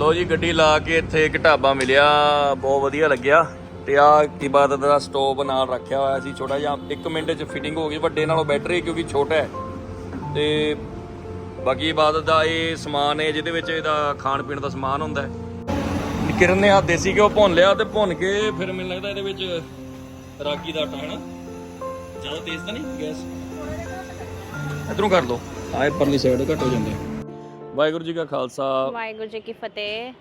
ਲੋ ਜੀ, ਗੱਡੀ ਲਾ ਕੇ ਇੱਥੇ ਇੱਕ ਢਾਬਾ ਮਿਲਿਆ, ਬਹੁਤ ਵਧੀਆ ਲੱਗਿਆ। ਤੇ ਆ ਇਬਾਦਤ ਦਾ ਸਟੋਵ ਨਾਲ ਰੱਖਿਆ ਹੋਇਆ ਸੀ, ਛੋਟਾ ਜਿਹਾ 1 ਮਿੰਟ 'ਚ ਫਿਟਿੰਗ ਹੋ ਗਈ, ਵੱਡੇ ਨਾਲੋਂ ਬੈਟਰ ਹੈ ਕਿਉਂਕਿ ਛੋਟਾ ਹੈ। ਤੇ ਬਾਕੀ ਇਬਾਦਤ ਦਾ ਇਹ ਸਮਾਨ ਹੈ ਜਿਹਦੇ ਵਿੱਚ ਇਹਦਾ ਖਾਣ ਪੀਣ ਦਾ ਸਮਾਨ ਹੁੰਦਾ ਹੈ। ਕਿਰਨ ਨੇ ਆ ਦੇਸੀ ਘਿਓ ਭੁੰਨ ਲਿਆ ਤੇ ਭੁੰਨ ਕੇ ਫਿਰ ਮੈਨੂੰ ਲੱਗਦਾ ਇਹਦੇ ਵਿੱਚ ਰਾਗੀ ਦਾ ਆਟਾ, ਹੈ ਨਾ? ਜ਼ਿਆਦਾ ਤੇਜ਼ ਤਾਂ ਨਹੀਂ, ਗੈਸ? ਇਧਰੋਂ ਕਰ ਲਓ। ਆਏ ਪਰਲੀ ਸਾਈਡ ਘੱਟ ਹੋ ਜਾਂਦੇ ਵਾਹਿਗੁਰੂ ਜੀ ਕਾ ਖਾਲਸਾ। ਵਾਹਿਗੁਰੂ ਜੀ ਕੀ ਫਤਿਹ।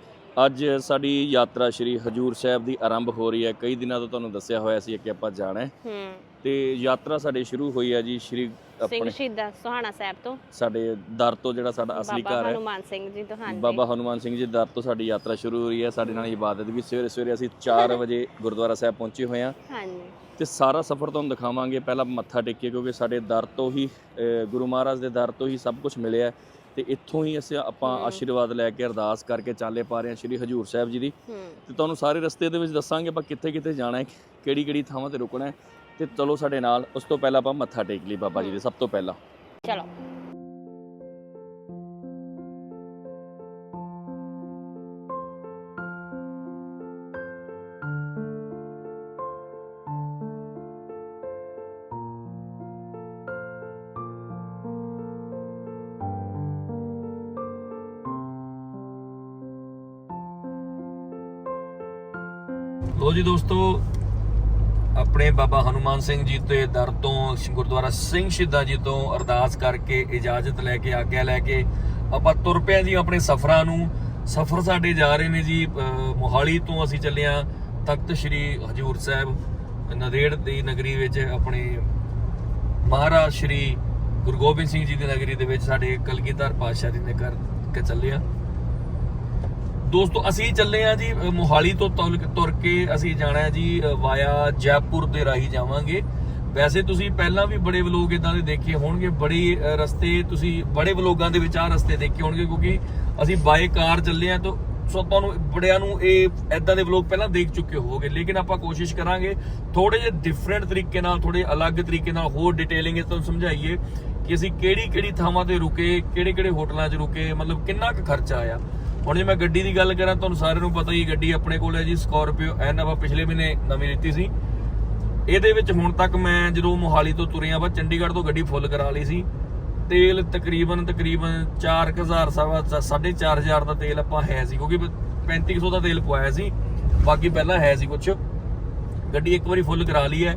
ਅੱਜ ਸਾਡੀ ਯਾਤਰਾ ਸ਼੍ਰੀ ਹਜੂਰ ਸਾਹਿਬ ਦੀ ਆਰੰਭ ਹੋ ਰਹੀ ਹੈ। ਕਈ ਦਿਨਾਂ ਤੋਂ ਤੁਹਾਨੂੰ ਦੱਸਿਆ ਹੋਇਆ ਸੀ ਕਿ ਆਪਾਂ ਜਾਣਾ ਹੈ। ਹੂੰ। ਤੇ ਯਾਤਰਾ ਸਾਡੇ ਸ਼ੁਰੂ ਹੋਈ ਹੈ ਜੀ ਸ਼੍ਰੀ ਸਿੰਘ ਸ਼ਹੀਦਾਂ ਸੋਹਾਣਾ ਸਾਹਿਬ ਤੋਂ। ਸਾਡੇ ਦਰ ਤੋਂ ਜਿਹੜਾ ਸਾਡਾ ਅਸਲੀ ਬਾਬਾ ਘਰ ਹੈ। ਹਨੂਮਾਨ ਸਿੰਘ ਜੀ ਤੋਂ ਹਾਂਜੀ। ਬਾਬਾ ਹਨੂਮਾਨ ਸਿੰਘ ਜੀ ਦਰ ਤੋਂ ਸਾਡੀ ਯਾਤਰਾ ਸ਼ੁਰੂ ਹੋ ਰਹੀ ਹੈ। ਸਾਡੇ ਨਾਲ ਇਬਾਦਤ ਵੀ ਸਵੇਰੇ ਸਵੇਰੇ ਅਸੀਂ 4 ਵਜੇ ਗੁਰਦੁਆਰਾ ਸਾਹਿਬ ਪਹੁੰਚੇ ਹੋਏ ਹਾਂ। ਹਾਂਜੀ। ਤੇ ਸਾਰਾ ਸਫ਼ਰ ਤੁਹਾਨੂੰ ਦਿਖਾਵਾਂਗੇ। ਪਹਿਲਾਂ ਮੱਥਾ ਟੇਕੀਏ ਕਿਉਂਕਿ ਸਾਡੇ ਦਰ ਤੋਂ ਹੀ ਗੁਰੂ ਮਹਾਰਾਜ ਦੇ ਦਰ ਤੋਂ ਹੀ ਸਭ ਕੁਝ ਮਿਲਿਆ ਹੈ। ਤੇ ਇੱਥੋਂ ਹੀ ਅਸੀਂ ਆਪਾਂ ਆਸ਼ੀਰਵਾਦ ਲੈ ਕੇ ਅਰਦਾਸ ਕਰਕੇ ਚਾਲੇ ਪਾ ਰਹੇ ਹਾਂ ਸ਼੍ਰੀ ਹਜੂਰ ਸਾਹਿਬ ਜੀ ਦੀ। ਤੇ ਤੁਹਾਨੂੰ ਸਾਰੇ ਰਸਤੇ ਦੇ ਵਿੱਚ ਦੱਸਾਂਗੇ ਆਪਾਂ ਕਿੱਥੇ ਕਿੱਥੇ ਜਾਣਾ ਹੈ ਕਿਹੜੀ ਕਿਹੜੀ ਥਾਵਾਂ ਤੇ ਰੁਕਣਾ ਹੈ। ਤੇ ਚਲੋ ਸਾਡੇ ਨਾਲ ਉਸ ਤੋਂ ਪਹਿਲਾਂ ਆਪਾਂ ਮੱਥਾ ਟੇਕ ਲਈ ਬਾਬਾ ਜੀ ਦੇ ਸਭ ਤੋਂ ਪਹਿਲਾਂ। ਚਲੋ। ਲੋ ਜੀ ਦੋਸਤੋ, ਆਪਣੇ ਬਾਬਾ ਹਨੂਮਾਨ ਸਿੰਘ ਜੀ ਤੇ ਦਰ ਤੋਂ ਗੁਰਦੁਆਰਾ ਸਿੰਘ ਸ਼ਹੀਦਾਂ ਜੀ ਤੋਂ ਅਰਦਾਸ ਕਰਕੇ ਇਜਾਜ਼ਤ ਲੈ ਕੇ, ਆਗਿਆ ਲੈ ਕੇ ਆਪਾਂ ਤੁਰ ਪਏ ਜੀ ਆਪਣੇ ਸਫ਼ਰਾਂ ਨੂੰ। ਸਫ਼ਰ ਸਾਡੇ ਜਾ ਰਹੇ ਨੇ ਜੀ ਮੋਹਾਲੀ ਤੋਂ ਅਸੀਂ ਚੱਲੇ ਹਾਂ ਤਖਤ ਸ੍ਰੀ ਹਜੂਰ ਸਾਹਿਬ ਨਦੇੜ ਦੀ ਨਗਰੀ ਵਿੱਚ ਆਪਣੇ ਮਹਾਰਾਜ ਸ੍ਰੀ ਗੁਰੂ ਗੋਬਿੰਦ ਸਿੰਘ ਜੀ ਦੀ ਨਗਰੀ ਦੇ ਵਿੱਚ ਸਾਡੇ ਕਲਗੀਧਰ ਪਾਤਸ਼ਾਹ ਜੀ ਨੇ ਕਰ ਕੇ ਚੱਲੇ ਹਾਂ। ਦੋਸਤੋ, ਅਸੀਂ ਚੱਲੇ ਆ ਜੀ ਮੋਹਾਲੀ ਤੋਂ ਤੁਰ ਤੁਰ ਕੇ ਅਸੀਂ ਜਾਣਾ ਹੈ ਜੀ ਵਾਇਆ ਜੈਪੁਰ ਦੇ ਰਾਹੀਂ ਜਾਵਾਂਗੇ। ਵੈਸੇ ਤੁਸੀਂ ਪਹਿਲਾਂ ਵੀ ਬੜੇ ਵਲੋਗ ਇਦਾਂ ਦੇ ਦੇਖੇ ਹੋਣਗੇ, ਬੜੀ ਰਸਤੇ ਤੁਸੀਂ ਬੜੇ ਵਲੋਗਾਂ ਦੇ ਵਿੱਚ ਆ ਰਸਤੇ ਦੇਖੇ ਹੋਣਗੇ, ਕਿਉਂਕਿ ਅਸੀਂ ਬਾਏ ਕਾਰ ਚੱਲੇ ਆ ਤਾਂ ਸੋ ਤੁਹਾਨੂੰ ਬੜਿਆਂ ਨੂੰ ਇਹ ਐਦਾਂ ਦੇ ਵਲੋਗ ਪਹਿਲਾਂ ਦੇਖ ਚੁੱਕੇ ਹੋਵੋਗੇ, ਲੇਕਿਨ ਆਪਾਂ ਕੋਸ਼ਿਸ਼ ਕਰਾਂਗੇ ਥੋੜੇ ਜਿਹੇ ਡਿਫਰੈਂਟ ਤਰੀਕੇ ਨਾਲ ਥੋੜੇ ਅਲੱਗ ਤਰੀਕੇ ਨਾਲ, ਹੋਰ ਡਿਟੇਲਿੰਗ ਇਸ ਤੁਹਾਨੂੰ ਸਮਝਾਈਏ ਕਿ ਅਸੀਂ ਕਿਹੜੀ ਕਿਹੜੀ ਥਾਵਾਂ ਤੇ ਰੁਕੇ, ਕਿਹੜੇ ਕਿਹੜੇ ਹੋਟਲਾਂ 'ਚ ਰੁਕੇ, ਮਤਲਬ ਕਿੰਨਾ ਕੁ ਖਰਚਾ ਆਇਆ। ਹੁਣ ਜੇ ਮੈਂ ਗੱਡੀ ਦੀ ਗੱਲ ਕਰਾਂ, ਤੁਹਾਨੂੰ ਸਾਰਿਆਂ ਨੂੰ ਪਤਾ ਹੀ ਗੱਡੀ ਆਪਣੇ ਕੋਲ ਹੈ ਜੀ ਸਕਾਰਪੀਓ ਐਨ ਆਪਾਂ ਪਿਛਲੇ ਮਹੀਨੇ ਨਵੀਂ ਲਿੱਤੀ ਸੀ। ਇਹਦੇ ਵਿੱਚ ਹੁਣ ਤੱਕ ਮੈਂ ਜਦੋਂ ਮੋਹਾਲੀ ਤੋਂ ਤੁਰਿਆ ਵਾ, ਚੰਡੀਗੜ੍ਹ ਤੋਂ ਗੱਡੀ ਫੁੱਲ ਕਰਾ ਲਈ ਸੀ। ਤੇਲ ਤਕਰੀਬਨ ਤਕਰੀਬਨ 4000 ਸਵਾ 4500 ਦਾ ਤੇਲ ਆਪਾਂ ਹੈ ਸੀ, ਕਿਉਂਕਿ 3500 ਦਾ ਤੇਲ ਪਵਾਇਆ ਸੀ। ਬਾਕੀ ਪਹਿਲਾਂ ਹੈ ਸੀ ਕੁਝ ਗੱਡੀ ਇੱਕ ਵਾਰੀ ਫੁੱਲ ਕਰਾ ਲਈ ਹੈ।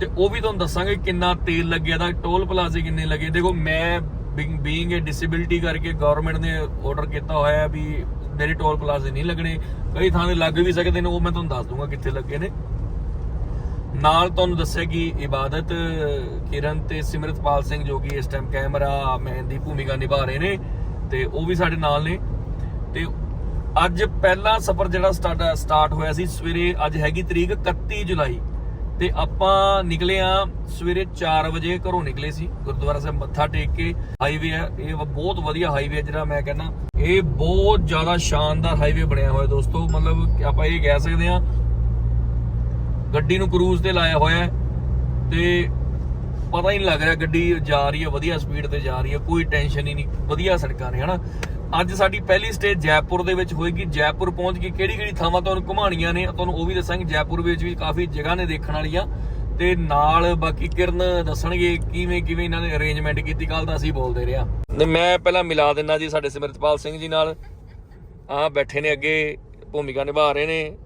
ਤੇ ਉਹ ਵੀ ਤੁਹਾਨੂੰ ਦੱਸਾਂਗੇ ਕਿੰਨਾ ਤੇਲ ਲੱਗਿਆ ਦਾ, ਟੋਲ ਪਲਾਜ਼ੇ ਕਿੰਨੇ ਲੱਗੇ। ਦੇਖੋ, ਮੈਂ ਬੀਇੰਗ ਅ ਡਿਸੇਬਿਲਟੀ ਕਰਕੇ ਗਵਰਨਮੈਂਟ ਨੇ ਆਰਡਰ ਕੀਤਾ ਹੋਇਆ ਵੀ ਮੇਰੇ ਟੋਲ ਪਲਾਜ਼ੇ ਨਹੀਂ ਲੱਗਣੇ। ਕਈ ਥਾਂ ਤੇ ਲੱਗ ਵੀ ਸਕਦੇ ਨੇ, ਉਹ ਮੈਂ ਤੁਹਾਨੂੰ ਦੱਸ ਦੂੰਗਾ ਕਿੱਥੇ ਲੱਗੇ ਨੇ। ਨਾਲ ਤੁਹਾਨੂੰ ਦੱਸਿਆ ਕਿ ਇਬਾਦਤ, ਕਿਰਨ ਤੇ ਸਿਮਰਤਪਾਲ ਸਿੰਘ ਜੋ ਕਿ ਇਸ ਟਾਈਮ ਕੈਮਰਾ ਮੈਨ ਦੀ ਭੂਮਿਕਾ ਨਿਭਾ ਰਹੇ ਨੇ, ਤੇ ਉਹ ਵੀ ਸਾਡੇ ਨਾਲ ਨੇ। ਤੇ ਅੱਜ ਪਹਿਲਾ ਸਫ਼ਰ ਜਿਹੜਾ ਸਟਾਰਟ ਸਟਾਰਟ ਹੋਇਆ ਸੀ, ਸਵੇਰੇ ਅੱਜ ਹੈਗੀ ਤਰੀਕ 31 ਜੁਲਾਈ। ਤੇ ਆਪਾਂ ਨਿਕਲੇ ਆ ਸਵੇਰੇ 4 ਵਜੇ ਘਰੋਂ ਨਿਕਲੇ ਸੀ, ਗੁਰਦੁਆਰਾ ਸਾਹਿਬ ਮੱਥਾ ਟੇਕ ਕੇ। ਹਾਈਵੇ ਹੈ ਇਹ ਬਹੁਤ ਵਧੀਆ ਹਾਈਵੇ ਜਿਹੜਾ ਮੈਂ ਕਹਿੰਦਾ। ਇਹ ਬਹੁਤ ਜ਼ਿਆਦਾ ਸ਼ਾਨਦਾਰ ਹਾਈਵੇ ਬਣਿਆ ਹੋਇਆ ਦੋਸਤੋ, ਮਤਲਬ ਆਪਾਂ ਇਹ ਕਹਿ ਸਕਦੇ ਆ, ਗੱਡੀ ਨੂੰ ਕਰੂਜ਼ ਤੇ ਲਾਇਆ ਹੋਇਆ ਤੇ ਪਤਾ ਹੀ ਨਹੀਂ ਲੱਗ ਰਿਹਾ ਗੱਡੀ ਜਾ ਰਹੀ ਹੈ, ਵਧੀਆ ਸਪੀਡ ਤੇ ਜਾ ਰਹੀ ਹੈ, ਕੋਈ ਟੈਨਸ਼ਨ ਹੀ ਨਹੀਂ, ਵਧੀਆ ਸੜਕਾਂ ਨੇ, ਹਨਾ? ਅੱਜ ਸਾਡੀ ਪਹਿਲੀ ਸਟੇਜ ਜੈਪੁਰ ਦੇ ਵਿੱਚ ਹੋਏਗੀ। ਜੈਪੁਰ ਪਹੁੰਚ ਕੇ ਕਿਹੜੀ ਕਿਹੜੀ ਥਾਵਾਂ ਤੁਹਾਨੂੰ ਘੁਮਾਣੀਆਂ ਨੇ, ਤੁਹਾਨੂੰ ਉਹ ਵੀ ਦੱਸਾਂਗੇ। ਜੈਪੁਰ ਵਿੱਚ ਵੀ ਕਾਫੀ ਜਗ੍ਹਾ ਨੇ ਦੇਖਣ ਵਾਲੀਆਂ। ਤੇ ਨਾਲ ਬਾਕੀ ਕਿਰਨ ਦੱਸਣਗੇ ਕਿਵੇਂ ਕਿਵੇਂ ਇਹਨਾਂ ਨੇ ਅਰੇਂਜਮੈਂਟ ਕੀਤੀ। ਕੱਲ ਤਾਂ ਅਸੀਂ ਬੋਲਦੇ ਰਿਹਾ। ਤੇ ਮੈਂ ਪਹਿਲਾਂ ਮਿਲਾ ਦਿੰਦਾ ਜੀ ਸਾਡੇ ਸਿਮਰਤਪਾਲ ਸਿੰਘ ਜੀ ਨਾਲ। ਆ ਬੈਠੇ ਨੇ ਅੱਗੇ, ਭੂਮਿਕਾ ਨਿਭਾ ਰਹੇ ਨੇ।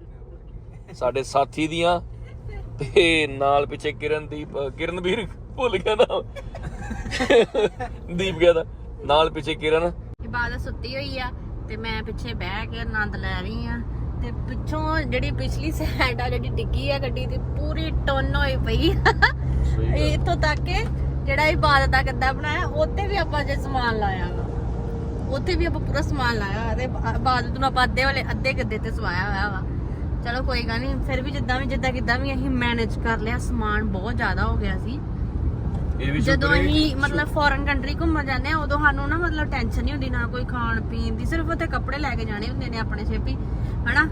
ਸਾਡੇ ਸਾਥੀ ਦੀਆਂ। ਤੇ ਨਾਲ ਪਿੱਛੇ ਕਿਰਨਦੀਪ ਕਿਰਨਵੀਰ ਭੁੱਲ ਗਿਆ ਨਾ। ਦੀਪ ਗਿਆ ਦਾ ਨਾਲ ਪਿੱਛੇ ਕਿਰਨ। ਇਬਾਦਤ ਸੁੱਤੀ ਹੋਈ ਆ ਤੇ ਮੈਂ ਪਿੱਛੇ ਬਹਿ ਕੇ ਆਨੰਦ ਲੈ ਰਹੀ ਆ ਤੇ ਪਿੱਛੋਂ ਜਿਹੜੀ ਪਿਛਲੀ ਸਾਈਡ ਆ ਜਿਹੜੀ ਡਿੱਗੀ ਆ ਗੱਡੀ ਦੀ ਪੂਰੀ ਟੋਨ ਹੋਈ ਪਈ ਇਹ ਇੱਥੋਂ ਤੱਕ ਕਿ ਜਿਹੜਾ ਇਬਾਦਤ ਦਾ ਗੱਦਾ ਬਣਾਇਆ ਉੱਤੇ ਵੀ ਆਪਾਂ ਜੇ ਸਮਾਨ ਲਾਇਆ ਵਾ। ਉੱਥੇ ਵੀ ਆਪਾਂ ਪੂਰਾ ਸਮਾਨ ਲਾਇਆ ਤੇ ਇਬਾਦਤ ਨੂੰ ਆਪਾਂ ਅੱਧੇ ਵਾਲੇ ਅੱਧੇ ਗੱਦੇ ਤੇ ਸਵਾਇਆ ਹੋਇਆ ਵਾ। ਚਲੋ ਕੋਈ ਗੱਲ ਨਹੀਂ ਫਿਰ ਵੀ ਜਿੱਦਾਂ ਵੀ ਜਿੱਦਾਂ ਕਿੱਦਾਂ ਵੀ ਅਸੀਂ ਮੈਨੇਜ ਕਰ ਲਿਆ ਸਮਾਨ ਬਹੁਤ ਜ਼ਿਆਦਾ ਹੋ ਗਿਆ ਸੀ। ਇਹ ਵੀ ਜਦੋਂ ਸ਼ੁਕਰ ਹੈ- ਅਸੀਂ ਮਤਲਬ ਫੋਰਨ ਕੰਟਰੀ ਘੁੰਮਣ ਜਾਂਦੇ ਆ ਉਦੋਂ ਸਾਨੂੰ ਨਾ ਮਤਲਬ ਟੈਨਸ਼ਨ ਨਹੀਂ ਹੁੰਦੀ ਨਾ ਕੋਈ ਖਾਣ ਪੀਣ ਦੀ ਸਿਰਫ ਉੱਥੇ ਕੱਪੜੇ ਲੈ ਕੇ ਜਾਣੇ ਹੁੰਦੇ ਨੇ ਆਪਣੇ ਛੇਪੀ ਹਨਾ?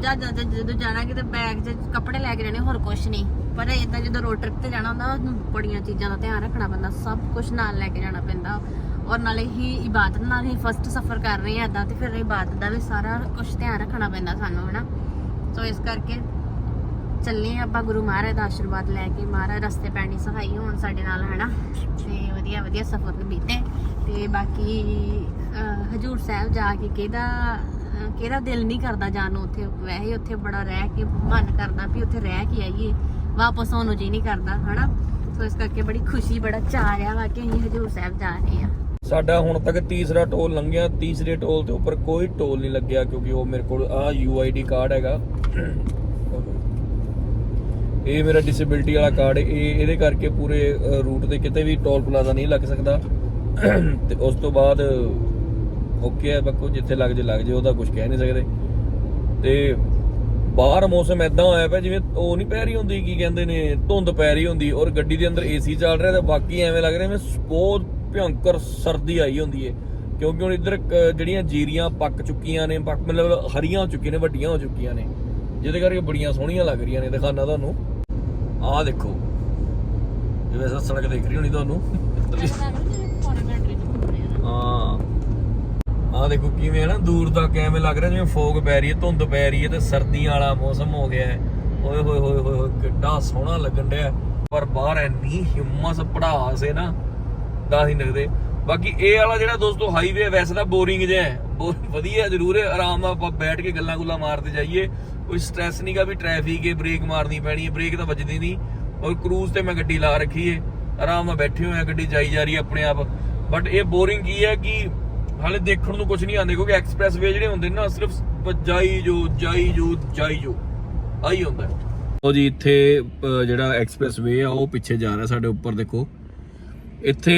ਜਾਂ ਜਾਂ- ਜਾਂ ਜਦੋਂ ਜਾਣਾ ਕਿਤੇ ਬੈਗ 'ਚ ਕੱਪੜੇ ਲੈ ਕੇ ਜਾਣੇ ਹੋਰ ਕੁਝ ਨਹੀਂ। ਪਰ ਇਦਾਂ ਜਦੋਂ ਰੋਡ ਟ੍ਰਿਪ ਤੇ ਜਾਣਾ ਹੁੰਦਾ ਉਹਨੂੰ ਬੜੀਆਂ ਚੀਜ਼ਾਂ ਦਾ ਧਿਆਨ ਰੱਖਣਾ ਪੈਂਦਾ ਸਭ ਕੁਝ ਨਾਲ ਲੈ ਕੇ ਜਾਣਾ ਪੈਂਦਾ। ਔਰ ਨਾਲੇ ਹੀ ਇਬਾਦਤ ਨਾਲ ਹੀ ਫਸਟ ਸਫ਼ਰ ਕਰ ਰਹੇ ਆ ਇਦਾਂ ਤੇ ਫਿਰ ਇਬਾਦਤ ਦਾ ਵੀ ਸਾਰਾ ਕੁਝ ਧਿਆਨ ਰੱਖਣਾ ਪੈਂਦਾ ਸਾਨੂੰ ਹਨਾ? ਸੋ ਇਸ ਕਰਕੇ ਚੱਲੇ ਆਪਾਂ ਗੁਰੂ ਮਹਾਰਾਜ ਦਾ ਆਸ਼ੀਰਵਾਦ ਲੈ ਕੇ। ਮਹਾਰਾਜ ਰਸਤੇ ਪੈਣੀ ਸਹਾਈ ਹੋਣ ਸਾਡੇ ਨਾਲ, ਹਨਾ? ਤੇ ਵਧੀਆ ਵਧੀਆ ਸਫ਼ਰ ਬੀਤੇ। ਤੇ ਬਾਕੀ ਹਜੂਰ ਸਾਹਿਬ ਜਾ ਕੇ ਕਿਹਦਾ ਕਿਹਦਾ ਦਿਲ ਨਹੀਂ ਕਰਦਾ ਜਾਣ ਨੂੰ ਉੱਥੇ? ਵੈਸੇ ਉੱਥੇ ਬੜਾ ਰਹਿ ਕੇ ਮਨ ਕਰਦਾ ਵੀ ਉੱਥੇ ਰਹਿ ਕੇ ਆਈਏ। ਵਾਪਸ ਆਉਣ ਨੂੰ ਜੀ ਨਹੀਂ ਕਰਦਾ, ਹਨਾ? ਸੋ ਇਸ ਕਰਕੇ ਬੜੀ ਖੁਸ਼ੀ, ਬੜਾ ਚਾਅ ਰਿਹਾ ਵਾ ਕਿ ਅਸੀਂ ਹਜੂਰ ਸਾਹਿਬ ਜਾ ਰਹੇ ਆ ਸਾਡਾ ਹੁਣ ਤੱਕ ਤੀਸਰਾ ਟੋਲ ਲੰਘਿਆ। ਤੀਸਰੇ ਟੋਲ ਦੇ ਉੱਪਰ ਕੋਈ ਟੋਲ ਨਹੀਂ ਲੱਗਿਆ ਕਿਉਂਕਿ ਉਹ ਮੇਰੇ ਕੋਲ ਆ ਯੂਆਈਡੀ ਕਾਰਡ ਹੈਗਾ। ਇਹ ਮੇਰਾ ਡਿਸੇਬਿਲਟੀ ਵਾਲਾ ਕਾਰਡ ਇਹ ਇਹਦੇ ਕਰਕੇ ਪੂਰੇ ਰੂਟ ਤੇ ਕਿਤੇ ਵੀ ਟੋਲ ਪਲਾਜ਼ਾ ਨਹੀਂ ਲੱਗ ਸਕਦਾ। ਤੇ ਉਸ ਤੋਂ ਬਾਅਦ ਓਕੇ ਹੈ ਬੱਕੋ, ਜਿੱਥੇ ਲੱਗ ਜੇ ਲੱਗ ਜੇ ਉਹਦਾ ਕੁਝ ਕਹਿ ਨਹੀਂ ਸਕਦੇ। ਤੇ ਬਾਹਰ ਮੌਸਮ ਐਦਾਂ ਹੋਇਆ ਪਿਆ, ਜਿਵੇਂ ਉਹ ਨਹੀਂ ਪੈ ਰਹੀ ਹੁੰਦੀ, ਕੀ ਕਹਿੰਦੇ ਨੇ, ਧੁੰਦ ਪੈ ਰਹੀ ਹੁੰਦੀ, ਔਰ ਗੱਡੀ ਦੇ ਅੰਦਰ ਏਸੀ ਚੱਲ ਰਿਹਾ ਤੇ ਬਾਕੀ ਐਵੇਂ ਲੱਗ ਰਿਹਾ, ਜਿਵੇਂ ਬਹੁਤ ਭਿਅੰਕਰ ਸਰਦੀ ਆਈ ਹੁੰਦੀ ਹੈ। ਕਿਉਂਕਿ ਹੁਣ ਇੱਧਰ ਕ- ਜਿਹੜੀਆਂ ਜੀਰੀਆਂ ਪੱਕ ਚੁੱਕੀਆਂ ਨੇ, ਪੱਕ ਮਤਲਬ ਹਰੀਆਂ ਹੋ ਚੁੱਕੀਆਂ ਨੇ, ਵੱਡੀਆਂ ਹੋ ਚੁੱਕੀਆਂ ਨੇ। ਜਿਹਦੇ ਕਰਕੇ ਬੜੀਆਂ ਸੋਹਣੀਆਂ ਲੱਗ ਰਹੀਆਂ ਨੇ ਦਿਖਾਣਾ ਤੁਹਾਨੂੰ। ਆਹ ਦੇਖੋ। ਜਿਵੇਂ ਸਾ ਸੜਕ ਦਿਖ ਰਹੀ ਹੋਣੀ ਤੁਹਾਨੂੰ। ਹਾਂ। ਆਹ ਦੇਖੋ ਕਿਵੇਂ ਹੈ ਨਾ, ਦੂਰ ਤੱਕ ਐਵੇਂ ਲੱਗ ਰਿਹਾ ਜਿਵੇਂ ਫੋਗ ਪੈ ਰਹੀ ਹੈ, ਧੁੰਦ ਪੈ ਰਹੀ ਹੈ ਤੇ ਸਰਦੀਆਂ ਵਾਲਾ ਮੌਸਮ ਹੋ ਗਿਆ ਹੈ। ਓਏ ਹੋਏ ਹੋਏ ਹੋਏ ਹੋਏ, ਕਿੱਡਾ ਸੋਹਣਾ ਲੱਗਣ ਡਿਆ ਪਰ ਬਾਹਰ ਐਨੀ ਹਿੰਮਤ ਪੜਾਸ ਹੈ ਨਾ, ਦੱਸ ਨਹੀਂ ਲੱਗਦੇ ਬਾਕੀ ਇਹ ਵਾਲਾ ਜਿਹੜਾ ਦੋਸਤੋ ਹਾਈਵੇ ਵੈਸੇ ਤਾਂ ਬੋਰਿੰਗ ਜਿਹਾ ਹੈ। ਬਹੁਤ ਵਧੀਆ ਜ਼ਰੂਰ ਹੈ, ਆਰਾਮ ਨਾਲ ਆਪਾਂ ਬੈਠ ਕੇ ਗੱਲਾਂ ਗੁੱਲਾਂ ਮਾਰਦੇ ਜਾਈਏ। ਕੋਈ ਸਟ੍ਰੈਸ ਨਹੀਂਗਾ ਵੀ ਟ੍ਰੈਫਿਕ ਹੈ ਬ੍ਰੇਕ ਮਾਰਨੀ ਪੈਣੀ ਹੈ ਬ੍ਰੇਕ ਤਾਂ ਵੱਜਦੀ ਨਹੀਂ ਔਰ ਕਰੂਜ਼ ਤੇ ਮੈਂ ਗੱਡੀ ਲਾ ਰੱਖੀ ਹੈ ਆਰਾਮ ਨਾਲ ਬੈਠੇ ਹੋਏ ਆ, ਗੱਡੀ ਜਾਈ ਜਾ ਰਹੀ ਹੈ ਆਪਣੇ ਆਪ। ਬਟ ਇਹ ਬੋਰਿੰਗ ਕੀ ਹੈ ਕਿ ਹਾਲੇ ਦੇਖਣ ਨੂੰ ਕੁਝ ਨਹੀਂ ਆਉਂਦੇ, ਕਿਉਂਕਿ ਐਕਸਪ੍ਰੈਸ ਵੇ ਜਿਹੜੇ ਹੁੰਦੇ ਨੇ ਨਾ, ਸਿਰਫ ਜਾਈ ਜੋ ਜਾਈ ਜੋ ਜਾਈ ਜੋ ਆਈ ਹੁੰਦਾ। ਉਹ ਜੀ, ਇੱਥੇ ਜਿਹੜਾ ਐਕਸਪ੍ਰੈਸ ਵੇ ਆ, ਉਹ ਪਿੱਛੇ ਜਾ ਰਿਹਾ ਸਾਡੇ ਉੱਪਰ, ਦੇਖੋ। ਇੱਥੇ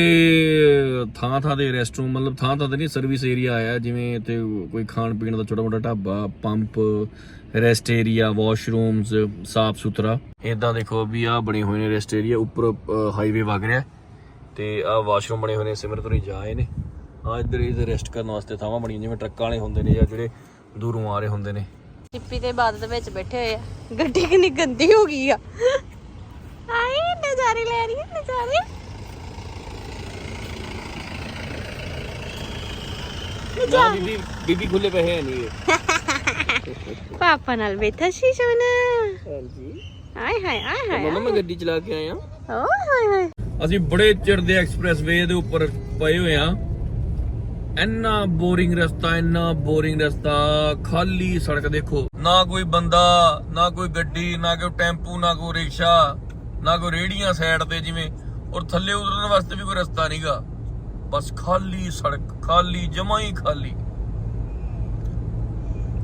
ਥਾਂ ਥਾਂ ਦੇ ਰੈਸਟਰੂਮ ਮਤਲਬ ਥਾਂ ਥਾਂ ਤੇ ਨਹੀਂ ਸਰਵਿਸ ਏਰੀਆ ਆਇਆ ਜਿਵੇਂ ਇੱਥੇ ਕੋਈ ਖਾਣ ਪੀਣ ਦਾ ਛੋਟਾ ਮੋਟਾ dhaba pump rest area washrooms ਸਾਫ਼ ਸੁਥਰਾ। ਇਦਾਂ ਦੇਖੋ ਵੀ ਆ ਬਣੇ ਹੋਏ ਨੇ ਰੈਸਟ ਏਰੀਆ ਉੱਪਰ ਹਾਈਵੇ ਵਗ ਰਿਹਾ। ਤੇ ਆ ਵਾਸ਼ਰੂਮ ਬਣੇ ਹੋਏ ਨੇ ਸਿਮਰਤਰੀ ਜਾਏ ਨੇ। ਆ ਇੱਧਰ ਇਹ ਰੈਸਟ ਕਰਨ ਵਾਸਤੇ ਥਾਵਾਂ ਬਣੀਆਂ, ਜਿਵੇਂ ਟਰੱਕਾਂ ਵਾਲੇ ਹੁੰਦੇ ਨੇ ਜਾਂ ਜਿਹੜੇ ਦੂਰੋਂ ਆ ਰਹੇ ਹੁੰਦੇ ਨੇ। ਟਿੱਪੀ ਤੇ ਬਾਦਲ ਵਿੱਚ ਬੈਠੇ ਹੋਏ ਆ। ਗੱਡੀ ਕਿੰਨੀ ਗੰਦੀ ਹੋ ਗਈ ਆ। ਆਏ, ਨਜ਼ਾਰੇ ਲੈ ਰਹੀ ਹੈ ਨਜ਼ਾਰੇ। ਨਾ ਬੀਬੀ ਬੀਬੀ ਖੁੱਲੇ ਪਏ ਹੈ ਨਹੀਂ ਪਾਪਾ ਨਾਲ ਬੈਠਾ ਸੀ ਸੋਨਾ। ਹਾਂਜੀ। ਆਏ ਹਾਏ ਆਏ ਹਾਏ ਮਮਾ ਮੈਂ ਗੱਡੀ ਚਲਾ ਕੇ ਆਇਆ। ਓ ਹਾਏ ਹਾਏ। ਅਸੀਂ ਬੜੇ ਚਿਰ ਦੇ ਐਕਸਪ੍ਰੈਸ ਵੇ ਦੇ ਉੱਪਰ ਪਏ ਹੋਏ ਆ ਇੰਨਾ ਬੋਰਿੰਗ ਰਸਤਾ ਇੰਨਾ ਬੋਰਿੰਗ ਰਸਤਾ ਖਾਲੀ ਸੜਕ ਦੇਖੋ। ਨਾ ਕੋਈ ਬੰਦਾ ਨਾ ਕੋਈ ਗੱਡੀ ਨਾ ਕੋਈ ਟੈਂਪੂ ਨਾ ਕੋਈ ਰਿਕਸ਼ਾ ਨਾ ਕੋਈ ਰੇੜੀਆਂ ਸਾਈਡ ਤੇ ਜਿਵੇਂ ਔਰ ਥੱਲੇ ਉਤਰਨ ਵਾਸਤੇ ਵੀ ਕੋਈ ਰਸਤਾ ਨਹੀਂਗਾ ਬਸ ਖਾਲੀ ਸੜਕ ਖਾਲੀ ਜਮਾ ਹੀ ਖਾਲੀ